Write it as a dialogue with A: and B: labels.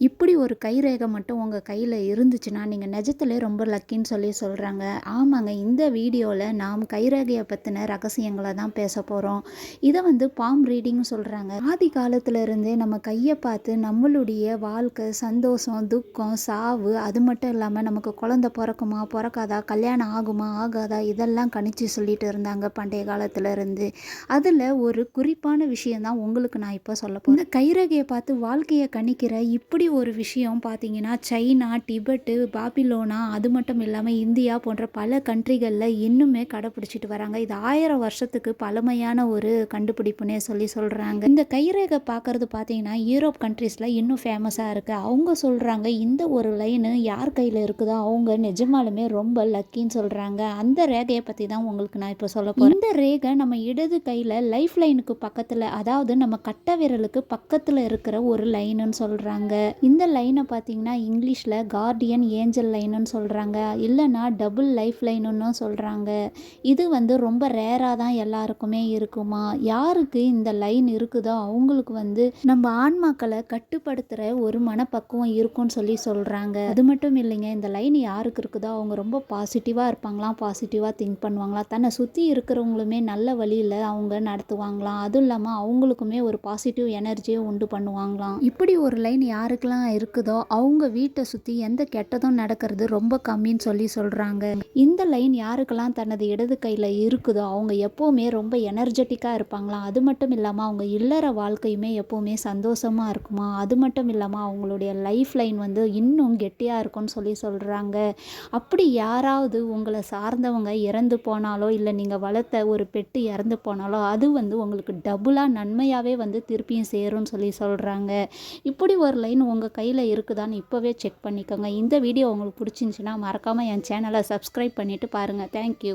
A: இப்படி ஒரு கைரேகை மட்டும் உங்கள் கையில் இருந்துச்சுன்னா நீங்கள் நிஜத்துலேயே ரொம்ப லக்கின்னு சொல்லி சொல்கிறாங்க ஆமாங்க இந்த வீடியோவில் நாம் கைரேகையை பற்றின ரகசியங்களை தான் பேச போகிறோம் இதை வந்து பாம் ரீடிங்னு சொல்கிறாங்க ஆதி காலத்துல இருந்தே நம்ம கையை பார்த்து நம்மளுடைய வாழ்க்கை சந்தோஷம் துக்கம் சாவு அது மட்டும் இல்லாமல் நமக்கு குழந்தை பிறக்குமா பிறக்காதா கல்யாணம் ஆகுமா ஆகாதா இதெல்லாம் கணிச்சு சொல்லிட்டு இருந்தாங்க பண்டைய காலத்துல இருந்து. அதில் ஒரு குறிப்பான விஷயம் தான் உங்களுக்கு நான் இப்போ சொல்ல போகிறேன் இந்த கைரேகையை பார்த்து வாழ்க்கையை கணிக்கிற இப்படி ஒரு விஷயம் பார்த்தீங்கன்னா சைனா டிபெட்டு பாபிலோனா அது மட்டும் இல்லாமல் இந்தியா போன்ற பல கண்ட்ரிகளில் இன்னுமே கடைப்பிடிச்சிட்டு வராங்க. இது ஆயிரம் வருஷத்துக்கு பழமையான ஒரு கண்டுபிடிப்புனே சொல்லி சொல்கிறாங்க இந்த கைரேகை பார்க்கறது பார்த்தீங்கன்னா யூரோப் கண்ட்ரீஸில் இன்னும் ஃபேமஸாக இருக்குது அவங்க சொல்கிறாங்க இந்த ஒரு லைனு யார் கையில் இருக்குதோ அவங்க நிஜமாலுமே ரொம்ப லக்கின்னு சொல்கிறாங்க அந்த ரேகையை பற்றி தான் உங்களுக்கு நான் இப்போ சொல்ல போகிறேன் இந்த ரேகை நம்ம இடது கையில் லைஃப் லைனுக்கு பக்கத்தில் அதாவது நம்ம கட்ட விரலுக்கு பக்கத்தில் இருக்கிற ஒரு லைனுன்னு சொல்கிறாங்க இந்த லைனை பார்த்தீங்கன்னா இங்கிலீஷில் கார்டியன் ஏஞ்சல் லைனுன்னு சொல்கிறாங்க இல்லைன்னா டபுள் லைஃப் லைனுன்னு சொல்கிறாங்க இது வந்து ரொம்ப ரேராக தான் எல்லாருக்குமே இருக்குமா? யாருக்கு இந்த லைன் இருக்குதோ அவங்களுக்கு வந்து நம்ம ஆன்மாக்களை கட்டுப்படுத்துகிற ஒரு மனப்பக்குவம் இருக்கும்னு சொல்லி சொல்கிறாங்க அது மட்டும் இல்லைங்க இந்த லைன் யாருக்கு இருக்குதோ அவங்க ரொம்ப பாசிட்டிவாக இருப்பாங்களாம் பாசிட்டிவாக திங்க் பண்ணுவாங்களாம். தன்னை சுற்றி இருக்கிறவங்களுமே நல்ல வழியில் அவங்க நடத்துவாங்களாம். அதுவும் இல்லாமல் அவங்களுக்குமே ஒரு பாசிட்டிவ் எனர்ஜியை உண்டு பண்ணுவாங்களாம். இப்படி ஒரு லைன் யாருக்கு யாருக்கெல்லாம் இருக்குதோ அவங்க வீட்டை சுற்றி எந்த கெட்டதும் நடக்கிறது ரொம்ப கம்மின்னு சொல்லி சொல்கிறாங்க இந்த லைன் யாருக்கெல்லாம் தனது இடது கையில் இருக்குதோ அவங்க எப்போவுமே ரொம்ப எனர்ஜெட்டிக்காக இருப்பாங்களாம். அது மட்டும் இல்லாமல் அவங்க இல்லற வாழ்க்கையுமே எப்போவுமே சந்தோஷமாக இருக்குமா? அது மட்டும் இல்லாமல் அவங்களுடைய லைஃப் லைன் வந்து இன்னும் கெட்டியாக இருக்கும்னு சொல்லி சொல்கிறாங்க அப்படி யாராவது உங்களை சார்ந்தவங்க இறந்து போனாலோ இல்லை நீங்கள் வளர்த்த ஒரு பெட்டு இறந்து போனாலோ அது வந்து உங்களுக்கு டபுளாக நன்மையாகவே வந்து திருப்பியும் சேரும்னு சொல்லி சொல்கிறாங்க இப்படி ஒரு லைன் உங்கள் கையில் இருக்குதான்னு இப்போவே செக் பண்ணிக்கோங்க. இந்த வீடியோ உங்களுக்கு பிடிச்சிருந்துச்சின்னா மறக்காமல் என் சேனலை சப்ஸ்கிரைப் பண்ணிவிட்டு பாருங்கள் தேங்க்யூ